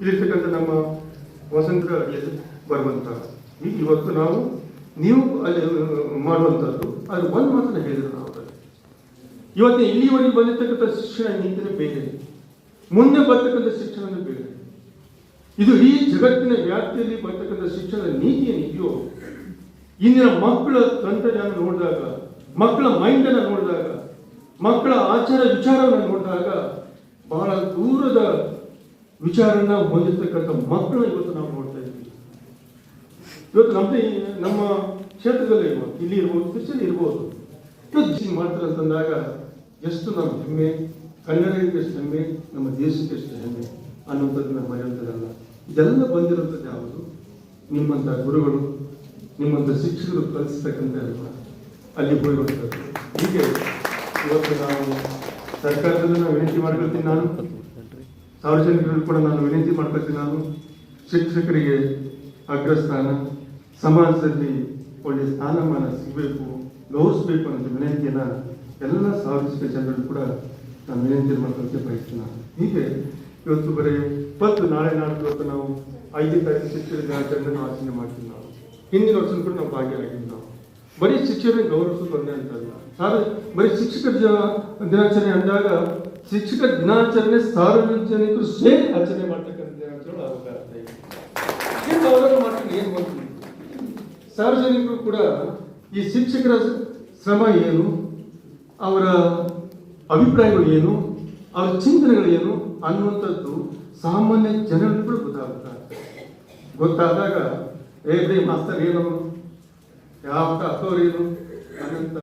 ಇಲ್ಲಿರ್ತಕ್ಕಂಥ ನಮ್ಮ ವಸಂತ ಬರುವಂತಹ ಇವತ್ತು ನಾವು ನೀವು ಅಲ್ಲಿ ಮಾಡುವಂಥದ್ದು. ಅದು ಒಂದು ಮಾತ್ರ ಹೇಳಿದ್ರು ನಾವು. ಇವತ್ತು ಇಲ್ಲಿವರೆಗೆ ಬಂದಿರತಕ್ಕಂಥ ಶಿಕ್ಷಣ ನೀತಿನೇ ಬೇರೆ. ಮುಂದೆ ಬರ್ತಕ್ಕಂಥ ಶಿಕ್ಷಣನೇ ಬೇರೆ. ಇದು ಈ ಜಗತ್ತಿನ ವ್ಯಾಪ್ತಿಯಲ್ಲಿ ಬರ್ತಕ್ಕಂಥ ಶಿಕ್ಷಣ ನೀತಿ ಏನಿದೆಯೋ, ಇಂದಿನ ಮಕ್ಕಳ ತಂತ್ರಜ್ಞಾನ ನೋಡಿದಾಗ, ಮಕ್ಕಳ ಮೈಂಡ್ ಅನ್ನು ನೋಡಿದಾಗ, ಮಕ್ಕಳ ಆಚಾರ ವಿಚಾರವನ್ನು ನೋಡಿದಾಗ, ಬಹಳ ದೂರದ ವಿಚಾರನ ಹೊಂದಿರ್ತಕ್ಕಂಥ ಮಕ್ಕಳು ಇವತ್ತು ನಾವು ನೋಡ್ತಾ ಇದ್ದೀವಿ. ಇವತ್ತು ನಮ್ಮದೇ ನಮ್ಮ ಕ್ಷೇತ್ರದಲ್ಲಿ ಇರ್ಬೋದು, ಇಲ್ಲಿ ಇರ್ಬೋದು ತಿರ್ಚಲ್ಲಿ ಇರ್ಬೋದು. ಮಾಡ್ತಾರೆ ಅಂತಂದಾಗ ಎಷ್ಟು ನಮ್ಮ ಹೆಮ್ಮೆ ಕನ್ನಡಿಗರಿಗೆ ಎಷ್ಟು ಹೆಮ್ಮೆ, ನಮ್ಮ ದೇಶಕ್ಕೆ ಎಷ್ಟು ಹೆಮ್ಮೆ ನಾವು ಮರೆಯುವಂಥದ್ದಲ್ಲ ಇದೆಲ್ಲ ಬಂದಿರುವಂಥದ್ದು ಯಾವುದು? ನಿಮ್ಮಂಥ ಗುರುಗಳು, ನಿಮ್ಮಂಥ ಶಿಕ್ಷಕರು ಕಲಿಸ್ತಕ್ಕಂಥ ಅಲ್ಲಿ ಹೋಗಿರುವಂಥದ್ದು ಹೀಗೆ ಇವತ್ತು ನಾವು ಸರ್ಕಾರದಿಂದ ನಾವು ವಿನಂತಿ ಮಾಡ್ಕೊಳ್ತೀನಿ ನಾನು. ಸಾರ್ವಜನಿಕರಲ್ಲಿ ಕೂಡ ನಾನು ವಿನಂತಿ ಮಾಡ್ಕೊಳ್ತೀನಿ. ನಾನು ಶಿಕ್ಷಕರಿಗೆ ಅಗ್ರಸ್ಥಾನ ಸಮಾಜದಲ್ಲಿ ಒಳ್ಳೆಯ ಸ್ಥಾನಮಾನ ಸಿಗಬೇಕು ಗೌರವಿಸಬೇಕು ಅನ್ನೋ ವಿನಂತಿಯನ್ನು ಎಲ್ಲ ಸಾರ್ವಜನಿಕ ಜನರಲ್ಲಿ ಕೂಡ ನಾನು ವಿನಂತಿ ಮಾಡ್ಕೊಳ್ಳೋಕೆ ಬಯಸ್ತೀನಿ. ಹೀಗೆ ಇವತ್ತು ಬರೀ ಇಪ್ಪತ್ತು, ನಾಳೆ ನಾಡ್ದು ನಾವು ಐದನೇ ತಾರೀಕು ಶಿಕ್ಷಕರ ದಿನಾಚರಣೆ ಆಚರಣೆ ಮಾಡ್ತೀವಿ ನಾವು. ಹಿಂದಿನ ವರ್ಷ ಕೂಡ ನಾವು ಭಾಗಿಯಾಗಿದ್ದೀವಿ ನಾವು. ಬರೀ ಶಿಕ್ಷಕರಿಗೆ ಗೌರವಿಸೋದು ಒಂದೇ ಅಂತಲ್ಲ. ಆದರೆ ಬರೀ ಶಿಕ್ಷಕರ ದಿನ- ದಿನಾಚರಣೆ ಅಂದಾಗ ಶಿಕ್ಷಕರ ದಿನಾಚರಣೆ ಸಾರ್ವಜನಿಕರು ಸೇರಿ ಆಚರಣೆ ಮಾಡ್ತಕ್ಕಂಥ ದಿನಾಚರಣೆ ಅವಕಾಶ ಏನು ಗೌರವ ಏನು ಬಂತು ಸಾರ್ವಜನಿಕರು ಕೂಡ ಈ ಶಿಕ್ಷಕರ ಶ್ರಮ ಏನು? ಅವರ ಅಭಿಪ್ರಾಯಗಳು ಏನು? ಅವರ ಚಿಂತನೆಗಳು ಏನು? ಅನ್ನುವಂಥದ್ದು ಸಾಮಾನ್ಯ ಜನರಿಗೂ ಕೂಡ ಗೊತ್ತಾಗುತ್ತೆ ಗೊತ್ತಾದಾಗ, ಏ ಮಾಸ್ತರ್, ಏನು ഞാൻ അനന്ത